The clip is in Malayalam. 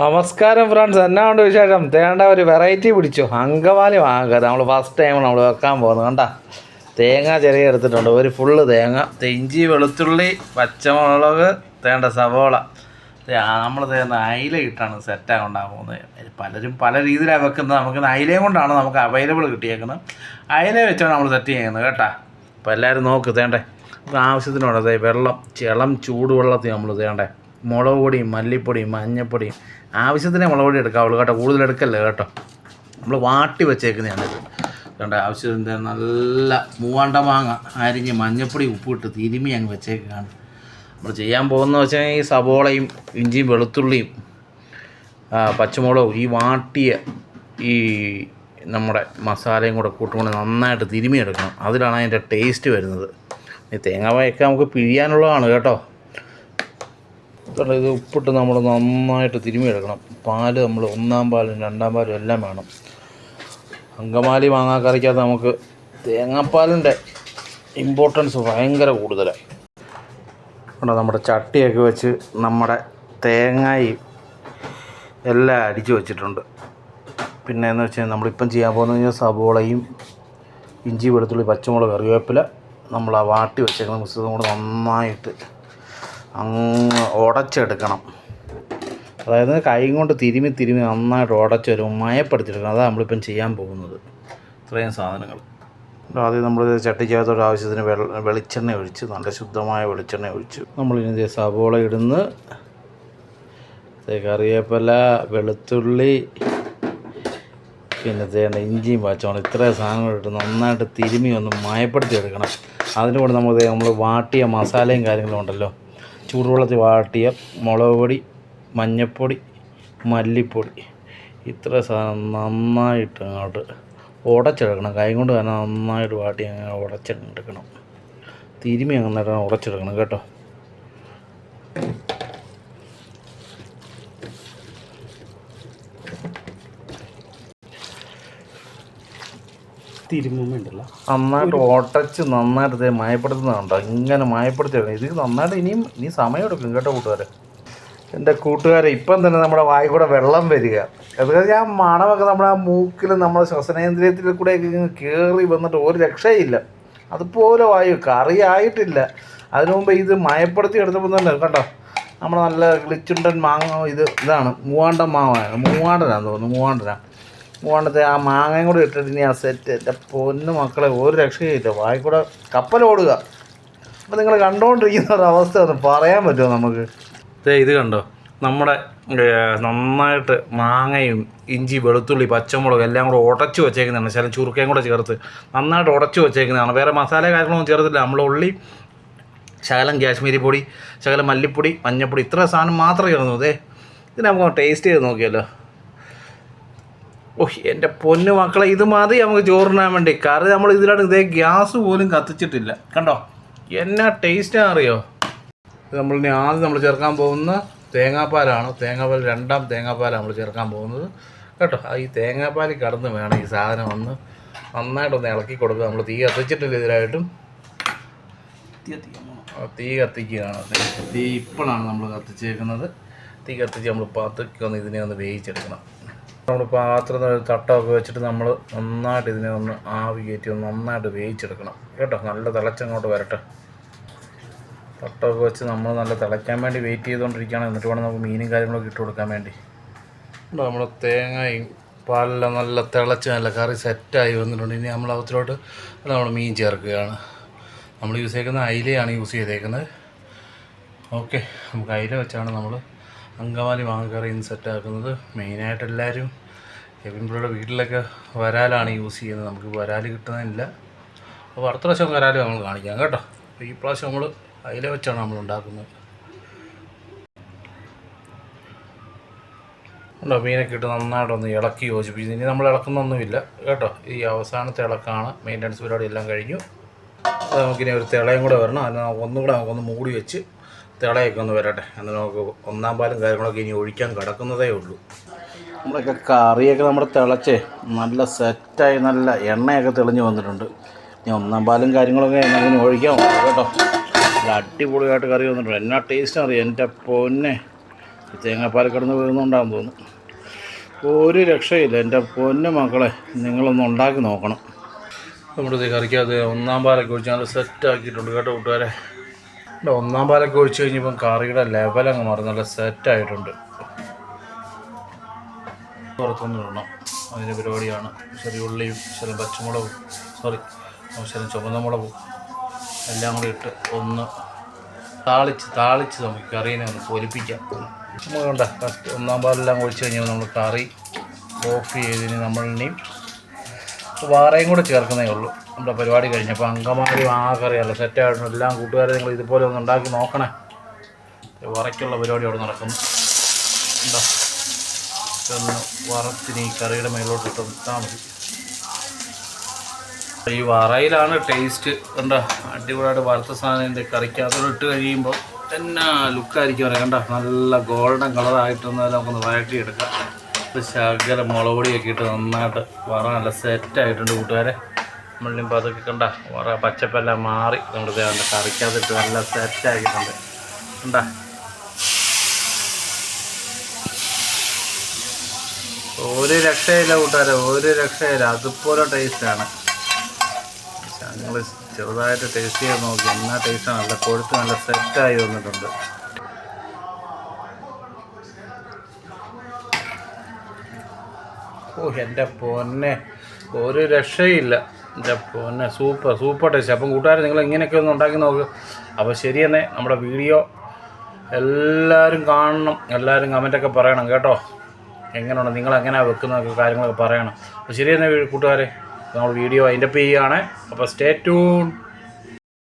നമസ്കാരം ഫ്രണ്ട്സ് എന്നാ ഉണ്ട് വിശേഷം? തേണ്ട ഒരു വെറൈറ്റി പിടിച്ചു. അങ്കമാലി വാങ്ങുക നമ്മൾ ഫസ്റ്റ് ടൈം നമ്മൾ വെക്കാൻ പോകുന്നത്. കണ്ട? തേങ്ങ ചെറിയ എടുത്തിട്ടുണ്ട്. ഒരു ഫുള്ള് തേങ്ങ. തെഞ്ചി വെളുത്തുള്ളി പച്ചമുളക് തേണ്ട സവോള. നമ്മൾ തേങ്ങ അയില ഇട്ടാണ് സെറ്റാണ് പോകുന്നത്. പലരും പല രീതിയിലാണ് വെക്കുന്നത്. നമുക്ക് അയിലയും കൊണ്ടാണ് നമുക്ക് അവൈലബിൾ കിട്ടിയേക്കുന്നത്. അയില വെച്ചാണ് നമ്മൾ സെറ്റ് ചെയ്യുന്നത് കേട്ടാ. അപ്പോൾ എല്ലാവരും നോക്ക് തേണ്ടേ ആവശ്യത്തിനുള്ളത് വെള്ളം ചിളം ചൂടുവെള്ളത്തിൽ നമ്മൾ തേണ്ടേ മുളക് പൊടിയും മല്ലിപ്പൊടിയും മഞ്ഞപ്പൊടിയും. ആവശ്യത്തിനേ മുളക് പൊടി എടുക്കാവുള്ളൂ കേട്ടോ കൂടുതൽ എടുക്കല്ലേ കേട്ടോ. നമ്മൾ വാട്ടി വെച്ചേക്കുന്നതാണ് ഇത്. കണ്ട ആവശ്യത്തിന് നല്ല മൂവാണ്ട മാങ്ങ അരിഞ്ഞ് മഞ്ഞപ്പൊടി ഉപ്പിട്ട് തിരുമി അങ്ങ് വെച്ചേക്കാണ്. നമ്മൾ ചെയ്യാൻ പോകുന്നത് വെച്ചാൽ ഈ സബോളയും ഇഞ്ചിയും വെളുത്തുള്ളിയും പച്ചമുളകും ഈ വാട്ടിയ ഈ നമ്മുടെ മസാലയും കൂടെ കൂട്ടുകൊണ്ട് നന്നായിട്ട് തിരുമി എടുക്കണം. അതിലാണ് അതിന്റെ ടേസ്റ്റ് വരുന്നത്. ഈ തേങ്ങ തേങ്ങാവയൊക്കെ നമുക്ക് പിഴിയാനുള്ളതാണ് കേട്ടോ. ഇതുകൊണ്ട് ഇത് ഉപ്പിട്ട് നമ്മൾ നന്നായിട്ട് തിരുമി എടുക്കണം പാൽ നമ്മൾ ഒന്നാം പാലും രണ്ടാം പാലും എല്ലാം വേണം. അങ്കമാലി മാങ്ങാക്കറിക്കകത്ത് നമുക്ക് തേങ്ങാപ്പാലിന്റെ ഇമ്പോർട്ടൻസ് ഭയങ്കര കൂടുതലാണ് കണ്ടോ നമ്മുടെ ചട്ടിയൊക്കെ വെച്ച് നമ്മുടെ തേങ്ങയും എല്ലാം അടിച്ചു വെച്ചിട്ടുണ്ട്. പിന്നെ എന്ന് വെച്ചാൽ നമ്മളിപ്പം ചെയ്യാൻ പോകുന്നത് കഴിഞ്ഞാൽ സബോളയും ഇഞ്ചി വെളുത്തുള്ളി പച്ചമുളക് കറിവേപ്പില നമ്മൾ ആ വാട്ടി വെച്ചേക്കുന്ന മിശ്രിതം കൂടെ നന്നായിട്ട് അങ്ങ് ഉടച്ചെടുക്കണം. അതായത് കൈ കൊണ്ട് തിരുമി തിരുമി നന്നായിട്ട് ഉടച്ചൊരു മയപ്പെടുത്തിയെടുക്കണം അതാണ് നമ്മളിപ്പം ചെയ്യാൻ പോകുന്നത്. ഇത്രയും സാധനങ്ങൾ. ആദ്യം നമ്മൾ ചട്ടിക്കകത്തോടെ ആവശ്യത്തിന് വെള്ള വെളിച്ചെണ്ണ ഒഴിച്ച്. നല്ല ശുദ്ധമായ വെളിച്ചെണ്ണ ഒഴിച്ച്. നമ്മളിനി സവോള ഇടുന്ന്. കറിവേപ്പില വെളുത്തുള്ളി പിന്നെ തേണ്ട ഇഞ്ചിയും പച്ചമുളക്. ഇത്രയും സാധനങ്ങൾ ഇട്ട് നന്നായിട്ട് തിരുമി ഒന്ന് മയപ്പെടുത്തി എടുക്കണം അതിന് കൂടെ നമ്മൾ നമ്മൾ വാട്ടിയ മസാലയും കാര്യങ്ങളും ഉണ്ടല്ലോ. ചൂടുവെള്ളത്തിൽ വാട്ടിയ മുളക് പൊടി മഞ്ഞൾപ്പൊടി മല്ലിപ്പൊടി. ഇത്ര സാധനം നന്നായിട്ട് അങ്ങോട്ട് ഉടച്ചെടുക്കണം. കൈ കൊണ്ട് തന്നെ നന്നായിട്ട് വാട്ടി അങ്ങനെ ഉടച്ചെടുക്കണം. തിരുമി അങ്ങനെ ഉടച്ചെടുക്കണം കേട്ടോ. നന്നായിട്ട് ഓട്ടച്ച് നന്നായിട്ട് മയപ്പെടുത്തുന്നുണ്ടോ ഇങ്ങനെ മയപ്പെടുത്തി ഇത് നന്നായിട്ട് ഇനിയും ഇനി സമയം എടുക്കും കേട്ടോ കൂട്ടുകാരെ. എന്റെ കൂട്ടുകാരെ ഇപ്പം തന്നെ നമ്മുടെ വായി കൂടെ വെള്ളം വരിക. അത് ഞാൻ മണമൊക്കെ നമ്മുടെ ആ മൂക്കിൽ നമ്മുടെ ശ്വസനേന്ദ്രിയത്തിൽ കൂടെ കയറി വന്നിട്ട് ഒരു രക്ഷയില്ല. അതുപോലെ വായു കറിയായിട്ടില്ല അതിനു മുമ്പ് ഇത് മയപ്പെടുത്തി എടുത്തപ്പോൾ തന്നെ കണ്ടോ? നമ്മുടെ നല്ല ഗ്ലിച്ചുണ്ടൻ മാങ്ങ ഇത് ഇതാണ്. മൂവാണ്ടൻ മാവാണ്. മൂവാണ്ടനാന്ന് തോന്നുന്നു മൂവാണ്ടനാ. മൂവാണ്ടത്തെ ആ മാങ്ങയും കൂടി ഇട്ടിട്ട് ഇനി ആ സെറ്റ് എന്റെ പൊന്ന് മക്കളെ ഒരു രക്ഷയില്ല വായിക്കൂടെ കൂടെ കപ്പലോടുക അപ്പം നിങ്ങൾ കണ്ടുകൊണ്ടിരിക്കുന്ന ഒരു അവസ്ഥ ഒന്ന് പറയാൻ പറ്റുമോ നമുക്ക്? ഇത് കണ്ടോ? നമ്മുടെ നന്നായിട്ട് മാങ്ങയും ഇഞ്ചി വെളുത്തുള്ളി പച്ചമുളക് എല്ലാം കൂടെ ഉടച്ചു വെച്ചേക്കുന്നതാണ്. ശകലം ചുരുക്കയും കൂടെ ചേർത്ത് നന്നായിട്ട് ഉടച്ചു വെച്ചേക്കുന്നതാണ്. വേറെ മസാല കാര്യങ്ങളൊന്നും ചേർത്തില്ല നമ്മൾ ഉള്ളി ശകലം കാശ്മീരി പൊടി ശകലം മല്ലിപ്പൊടി മഞ്ഞൾപ്പൊടി ഇത്ര സാധനം മാത്രമേ ചേർന്നു അതെ ഇത് നമുക്ക് ടേസ്റ്റ് ചെയ്ത് നോക്കിയല്ലോ ഓഹ് എന്റെ പൊന്നു മക്കളെ ഇത് മതി നമുക്ക് ചോറിനാൻ വേണ്ടി. കറി നമ്മൾ ഇതിലാണ് ഇതേ ഗ്യാസ് പോലും കത്തിച്ചിട്ടില്ല. കണ്ടോ? എന്നാ ടേസ്റ്റാണ് അറിയോ? നമ്മൾ ഇനി ആദ്യം നമ്മൾ ചേർക്കാൻ പോകുന്ന തേങ്ങാപ്പാലാണ്. തേങ്ങാപ്പാൽ രണ്ടാം തേങ്ങാപ്പാലാണ് നമ്മൾ ചേർക്കാൻ പോകുന്നത്. കേട്ടോ? ഈ തേങ്ങാപ്പാൽ കടന്ന് വേണം ഈ സാധനം ഒന്ന് നന്നായിട്ടൊന്ന് ഇളക്കി കൊടുക്കുക. നമ്മൾ തീ കത്തിച്ചിട്ടില്ല ഇതിലായിട്ടും. തീ കത്തിക്കുകയാണ്. തീ ഇപ്പോഴാണ് നമ്മൾ കത്തിച്ചേക്കുന്നത്. തീ കത്തിച്ച് നമ്മൾ പാത്രയ്ക്ക് ഒന്ന് ഇതിനെ ഒന്ന് വേവിച്ചെടുക്കണം. നമ്മൾ പാത്രം തട്ടമൊക്കെ വെച്ചിട്ട് നമ്മൾ നന്നായിട്ട് ഇതിനെ ഒന്ന് ആവി കയറ്റി ഒന്ന് നന്നായിട്ട് വേവിച്ചെടുക്കണം. കേട്ടോ? നല്ല തിളച്ചങ്ങോട്ട് വരട്ടെ. തട്ടമൊക്കെ വെച്ച് നമ്മൾ നല്ല തിളയ്ക്കാൻ വേണ്ടി വെയിറ്റ് ചെയ്തുകൊണ്ടിരിക്കുകയാണ് എന്നിട്ട് വേണം നമുക്ക് മീനും കാര്യങ്ങളൊക്കെ ഇട്ട് കൊടുക്കാൻ വേണ്ടി. നമ്മൾ തേങ്ങയും പാലെല്ലാം നല്ല തിളച്ച് നല്ല കറി സെറ്റായി വന്നിട്ടുണ്ട്. ഇനി നമ്മൾ അകത്തിലോട്ട് നമ്മൾ മീൻ ചേർക്കുകയാണ്. നമ്മൾ യൂസ് ചെയ്യുന്ന അയിലയാണ് യൂസ് ചെയ്തേക്കുന്നത്. ഓക്കെ നമുക്ക് അയില വെച്ചാണ് നമ്മൾ അങ്കമാലി മാങ്ങക്കറി ഇന്ന് സെറ്റാക്കുന്നത് മെയിനായിട്ട് എല്ലാവരും എവിൻപുഴയുടെ വീട്ടിലൊക്കെ വരാലാണ് യൂസ് ചെയ്യുന്നത്. നമുക്ക് വരാൽ കിട്ടുന്നില്ല. അപ്പോൾ അടുത്ത പ്രാവശ്യം വരാൽ നമ്മൾ കാണിക്കാം കേട്ടോ. അപ്പോൾ ഈ പ്രാവശ്യം നമ്മൾ അതിലെ വെച്ചാണ് നമ്മൾ ഉണ്ടാക്കുന്നത്. ഉണ്ടോ? മീനൊക്കെ ഇട്ട് നന്നായിട്ടൊന്ന് ഇളക്കി യോജിപ്പിച്ച്. ഇനി നമ്മൾ ഇളക്കുന്നൊന്നുമില്ല കേട്ടോ. ഈ അവസാനത്തെ ഇളക്കാണ്. മെയിന്റനൻസ് പരിപാടി എല്ലാം കഴിഞ്ഞു. നമുക്കിനി ഒരു തിളയും കൂടെ വരണം. അതിന് ഒന്നുകൂടെ ഒന്നും നമുക്കൊന്ന് മൂടി വെച്ച് തിളയൊക്കെ ഒന്ന് വരട്ടെ. എന്നാൽ നമുക്ക് ഒന്നാം പാലും കാര്യങ്ങളൊക്കെ ഇനി ഒഴിക്കാൻ കിടക്കുന്നതേ ഉള്ളൂ. നമ്മളൊക്കെ കറിയൊക്കെ നമ്മുടെ തിളച്ചേ നല്ല സെറ്റായി നല്ല എണ്ണയൊക്കെ തെളിഞ്ഞ് വന്നിട്ടുണ്ട്. ഇനി ഒന്നാം പാലും കാര്യങ്ങളൊക്കെ നമുക്കിനി ഒഴിക്കാൻ കേട്ടോ. നല്ല അടിപൊളിയായിട്ട് കറി വന്നിട്ടുണ്ട്. എന്നാ ടേസ്റ്റ് അറിയാം? എന്റെ പൊന്നെ. തേങ്ങാപ്പാൽ കിടന്ന് വീഴുന്നുണ്ടാകും തോന്നുന്നു. ഒരു രക്ഷയില്ല. എന്റെ പൊന്നു മക്കളെ നിങ്ങളൊന്ന് ഉണ്ടാക്കി നോക്കണം. നമ്മുടെ കറിക്കകത്ത് ഒന്നാം പാലൊക്കെ ഒഴിച്ച് നല്ല സെറ്റാക്കിയിട്ടുണ്ട് കേട്ടോ കൂട്ടുകാരെ? ഇവിടെ ഒന്നാം പാലൊക്കെ ഒഴിച്ച് കഴിഞ്ഞപ്പം കറിയുടെ ലെവൽ അങ്ങ് മാറി നല്ല സെറ്റായിട്ടുണ്ട് പുറത്തൊന്നും ഇടണം. അതിന്റെ പരിപാടിയാണ്. ചെറിയ ഉള്ളിയും ശരി പച്ചമുളകും സോറി ശരി ചുവന്ന മുളകും എല്ലാം കൂടി ഇട്ട് ഒന്ന് താളിച്ച് താളിച്ച് നമുക്ക് കറീനെ ഒന്ന് പൊലിപ്പിക്കാം. നമുക്ക് ഫസ്റ്റ് ഒന്നാം പാലെല്ലാം ഒഴിച്ച് കഴിഞ്ഞാൽ നമ്മൾ കറി ഓഫ് ചെയ്തതിന് നമ്മൾ ഇനിയും വാറയും കൂടെ ചേർക്കുന്നേ ഉള്ളൂ. നമ്മുടെ പരിപാടി കഴിഞ്ഞപ്പോൾ അങ്കമാലി ആകറിയല്ല സെറ്റായിട്ടും എല്ലാം കൂട്ടുകാരെ നിങ്ങൾ ഇതുപോലെ ഒന്ന് ഉണ്ടാക്കി നോക്കണേ. വറയ്ക്കുള്ള പരിപാടി അവിടെ നടക്കുന്നു. എന്താ വറത്തിന് ഈ കറിയുടെ മേലോട്ട് ഇട്ട് മതി. ഈ വറയിലാണ് ടേസ്റ്റ് കണ്ട അടിപൊളിയായിട്ട് വറുത്ത സാധനം കറിക്കകത്തോട് ഇട്ട് കഴിയുമ്പോൾ എന്നാ ലുക്കായിരിക്കും കണ്ട നല്ല ഗോൾഡൻ കളറായിട്ടൊന്നും നമുക്കൊന്ന് വഴറ്റി എടുക്കാം ശകല മുളക് പൊടിയൊക്കെ ഇട്ട് നന്നായിട്ട് വറ നല്ല സെറ്റായിട്ടുണ്ട് കൂട്ടുകാരെ. നമ്മളിപ്പോൾ അതൊക്കെ കണ്ട വറ പച്ചപ്പെല്ലാം മാറി. നമ്മുടെ ദേ കറിക്കകത്തിട്ട് നല്ല സെറ്റാക്കിയിട്ടുണ്ട് കണ്ട? ഒരു രക്ഷയില്ല കൂട്ടുകാരെ ഒരു രക്ഷയില്ല. അതുപോലെ ടേസ്റ്റാണ് ഞങ്ങൾ ചെറുതായിട്ട് ടേസ്റ്റ് ചെയ്ത് നോക്കി. എന്നാ ടേസ്റ്റാണ് നല്ല കൊഴുത്ത് നല്ല സെറ്റായി വന്നിട്ടുണ്ട്. ഓ എന്റെ പൊന്നെ. ഒരു രക്ഷയില്ല. എന്റെ പൊന്നെ സൂപ്പർ സൂപ്പർ ടേസ്റ്റ്. അപ്പം കൂട്ടുകാർ നിങ്ങൾ ഇങ്ങനെയൊക്കെ ഒന്ന് ഉണ്ടാക്കി നോക്ക്. അപ്പോൾ ശരി നമ്മുടെ വീഡിയോ എല്ലാവരും കാണണം. എല്ലാവരും കമന്റൊക്കെ പറയണം കേട്ടോ. എങ്ങനെയുണ്ട്? നിങ്ങൾ എങ്ങനെയാണ് വെക്കുന്നതൊക്കെ കാര്യങ്ങളൊക്കെ പറയണം. അപ്പോൾ ശരി തന്നെ കൂട്ടുകാരെ നമ്മൾ വീഡിയോ അതിന്റെ ചെയ്യുകയാണ്. അപ്പോൾ സ്റ്റേ ട്യൂൺ